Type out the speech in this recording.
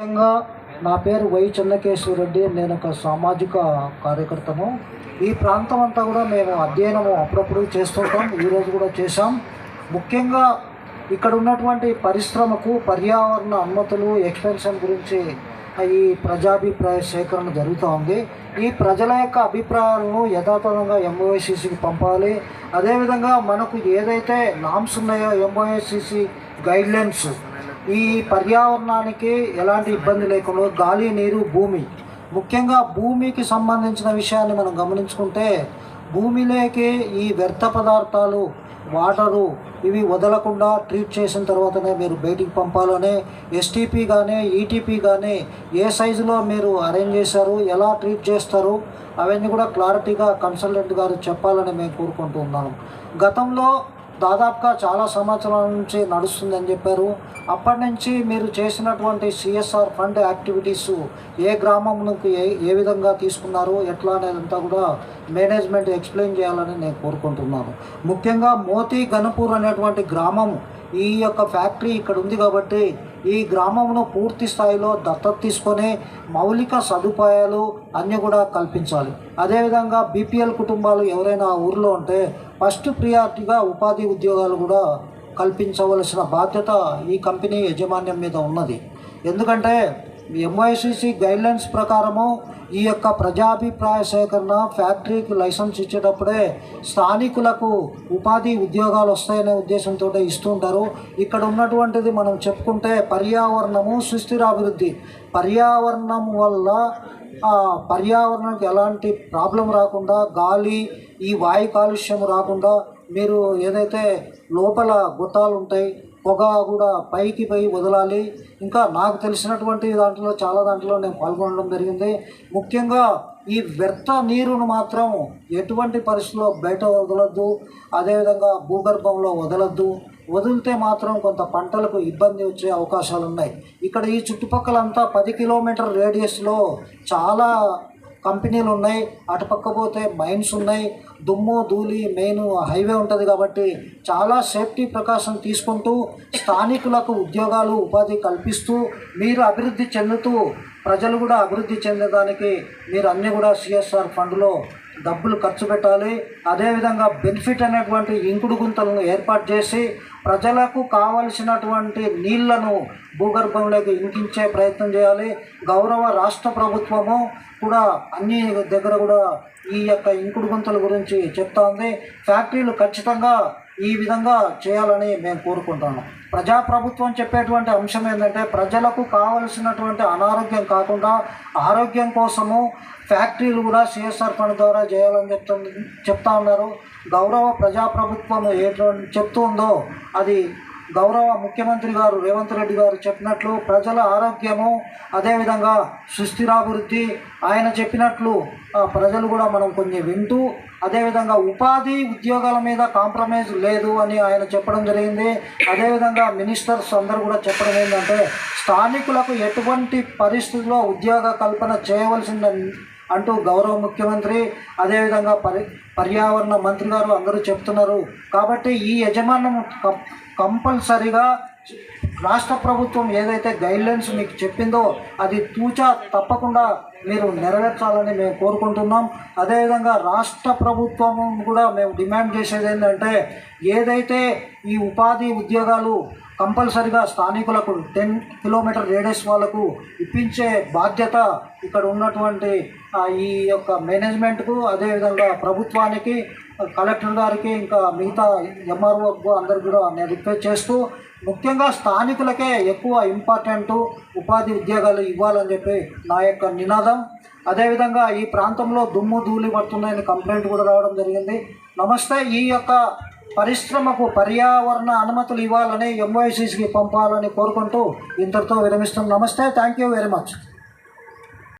ముఖ్యంగా నా పేరు వై చెన్నకేశ్వర రెడ్డి నేను ఒక సామాజిక కార్యకర్తను. ఈ ప్రాంతం అంతా కూడా మేము అధ్యయనము అప్పుడప్పుడు చేస్తుంటాం ఈరోజు కూడా చేశాం. ముఖ్యంగా ఇక్కడ ఉన్నటువంటి పరిశ్రమకు పర్యావరణ అనుమతులు ఎక్స్పెన్షన్ గురించి ఈ ప్రజాభిప్రాయ సేకరణ జరుగుతూ ఉంది. ఈ ప్రజల యొక్క అభిప్రాయాలను యథాతథంగా ఎంఓఐసిసికి పంపాలి. అదేవిధంగా మనకు ఏదైతే నామ్స్ ఉన్నాయో ఎంఓఐసిసి గైడ్లైన్స్ ఈ పర్యావరణానికి ఎలాంటి ఇబ్బంది లేకుండా గాలి నీరు భూమి ముఖ్యంగా భూమికి సంబంధించిన విషయాన్ని మనం గమనించుకుంటే భూమిలోకి ఈ వ్యర్థ పదార్థాలు వాటరు ఇవి వదలకుండా ట్రీట్ చేసిన తర్వాతనే మీరు బయటికి పంపాలని ఎస్టీపీ కానీ ఈటీపీ కానీ ఏ సైజులో మీరు అరేంజ్ చేశారు ఎలా ట్రీట్ చేస్తారు అవన్నీ కూడా క్లారిటీగా కన్సల్టెంట్ గారు చెప్పాలని మేము కోరుకుంటున్నాము గతంలో దాదాపుగా చాలా సంవత్సరాల నుంచి నడుస్తుందని చెప్పారు. అప్పటి నుంచి మీరు చేసినటువంటి సిఎస్ఆర్ ఫండ్ యాక్టివిటీస్ ఏ గ్రామంకి ఏ ఏ విధంగా తీసుకున్నారు ఎట్లా అనేదంతా కూడా మేనేజ్మెంట్ ఎక్స్ప్లెయిన్ చేయాలని నేను కోరుకుంటున్నాను. ముఖ్యంగా మోతీ గణపూర్ అనేటువంటి గ్రామం ఈ యొక్క ఫ్యాక్టరీ ఇక్కడ ఉంది కాబట్టి ఈ గ్రామంను పూర్తి స్థాయిలో దత్తత తీసుకొని మౌలిక సదుపాయాలు అన్నీ కూడా కల్పించాలి. అదేవిధంగా బీపీఎల్ కుటుంబాలు ఎవరైనా ఊర్లో ఊరిలో ఉంటే ఫస్ట్ ప్రియారిటీగా ఉపాధి ఉద్యోగాలు కూడా కల్పించవలసిన బాధ్యత ఈ కంపెనీ యజమాన్యం మీద ఉన్నది. ఎందుకంటే ఎంఐసిసి గైడ్లైన్స్ ప్రకారము ఈ యొక్క ప్రజాభిప్రాయ సేకరణ ఫ్యాక్టరీకి లైసెన్స్ ఇచ్చేటప్పుడే స్థానికులకు ఉపాధి ఉద్యోగాలు వస్తాయనే ఉద్దేశంతో ఇస్తుంటారు ఇక్కడ ఉన్నటువంటిది మనం చెప్పుకుంటే పర్యావరణము సుస్థిరాభివృద్ధి. పర్యావరణం వల్ల ఆ పర్యావరణానికి ఎలాంటి ప్రాబ్లం రాకుండా గాలి ఈ వాయు కాలుష్యం రాకుండా మీరు ఏదైతే లోపల గుట్టాలు ఉంటాయి పొగ కూడా పైకి పై వదలాలి. ఇంకా నాకు తెలిసినటువంటి దాంట్లో చాలా దాంట్లో నేను పాల్గొనడం జరిగింది. ముఖ్యంగా ఈ వ్యర్థ నీరును మాత్రం ఎటువంటి పరిస్థితుల్లో బయట వదలద్దు. అదేవిధంగా భూగర్భంలో వదలద్దు. వదిలితే మాత్రం కొంత పంటలకు ఇబ్బంది వచ్చే అవకాశాలు ఉన్నాయి ఇక్కడ ఈ చుట్టుపక్కలంతా పది కిలోమీటర్ రేడియస్లో చాలా కంపెనీలు ఉన్నాయి అటుపక్క పోతే మైన్స్ ఉన్నాయి. దుమ్ము ధూళి మెయిన్ హైవే ఉంటుంది కాబట్టి చాలా సేఫ్టీ ప్రకాశం తీసుకుంటూ స్థానికులకు ఉద్యోగాలు ఉపాధి కల్పిస్తూ మీరు అభివృద్ధి చెందుతూ ప్రజలు కూడా అభివృద్ధి చెందడానికి మీరు అన్నీ కూడా సిఎస్ఆర్ ఫండ్లో డబ్బులు ఖర్చు పెట్టాలి. అదేవిధంగా బెనిఫిట్ అనేటువంటి ఇంకుడు గుంతలను ఏర్పాటు చేసి ప్రజలకు కావలసినటువంటి నీళ్ళను భూగర్భంలోకి ఇంకించే ప్రయత్నం చేయాలి. గౌరవ రాష్ట్ర ప్రభుత్వము కూడా అన్ని దగ్గర కూడా ఈ యొక్క ఇంకుడు గుంతల గురించి చెప్తా ఉంది. ఫ్యాక్టరీలు ఖచ్చితంగా ఈ విధంగా చేయాలని మేము కోరుకుంటాము. ప్రజాప్రభుత్వం చెప్పేటువంటి అంశం ఏంటంటే ప్రజలకు కావలసినటువంటి అనారోగ్యం కాకుండా ఆరోగ్యం కోసము ఫ్యాక్టరీలు కూడా సిఎస్ఆర్ ఫండ్ ద్వారా చేయాలని చెప్తు చెప్తా ఉన్నారు. గౌరవ ప్రజాప్రభుత్వం ఏటువంటి చెప్తుందో అది గౌరవ ముఖ్యమంత్రి గారు రేవంత్ రెడ్డి గారు చెప్పినట్లు ప్రజల ఆరోగ్యము అదేవిధంగా సుస్థిరాభివృద్ధి ఆయన చెప్పినట్లు ప్రజలు కూడా మనం కొన్ని వింటూ అదేవిధంగా ఉపాధి ఉద్యోగాల మీద కాంప్రమైజ్ లేదు అని ఆయన చెప్పడం జరిగింది. అదేవిధంగా మినిస్టర్స్ అందరూ కూడా చెప్పడం ఏంటంటే స్థానికులకు ఎటువంటి పరిస్థితుల్లో ఉద్యోగ కల్పన చేయవలసిందని అంటూ గౌరవ ముఖ్యమంత్రి అదేవిధంగా పరి పర్యావరణ మంత్రి గారు అందరూ చెప్తున్నారు. కాబట్టి ఈ యజమానం కం- కంపల్సరిగా రాష్ట్ర ప్రభుత్వం ఏదైతే గైడ్లైన్స్ మీకు చెప్పిందో అది తూచా తప్పకుండా మీరు నెరవేర్చాలని మేము కోరుకుంటున్నాం. అదేవిధంగా రాష్ట్ర ప్రభుత్వం కూడా మేము డిమాండ్ చేసేది ఏంటంటే ఏదైతే ఈ ఉపాధి ఉద్యోగాలు కంపల్సరిగా స్థానికులకు టెన్ కిలోమీటర్ రేడియస్ వాళ్ళకు ఇప్పించే బాధ్యత ఇక్కడ ఉన్నటువంటి ఈ యొక్క మేనేజ్మెంట్కు అదేవిధంగా ప్రభుత్వానికి కలెక్టర్ గారికి ఇంకా మిగతా ఎంఆర్ఓ అందరికి కూడా నేను రిక్వెస్ట్ చేస్తూ ముఖ్యంగా స్థానికులకే ఎక్కువ ఇంపార్టెంట్ ఉపాధి ఉద్యోగాలు ఇవ్వాలని చెప్పి నా యొక్క నినాదం. అదేవిధంగా ఈ ప్రాంతంలో దుమ్ము ధూళి పడుతుందని కంప్లైంట్ కూడా రావడం జరిగింది. నమస్తే ఈ యొక్క పరిశ్రమకు పర్యావరణ అనుమతులు ఇవ్వాలని ఎంఓఐసిసికి పంపాలని కోరుకుంటూ ఇంతటితో విరమిస్తున్నాం. నమస్తే. Thank you very much.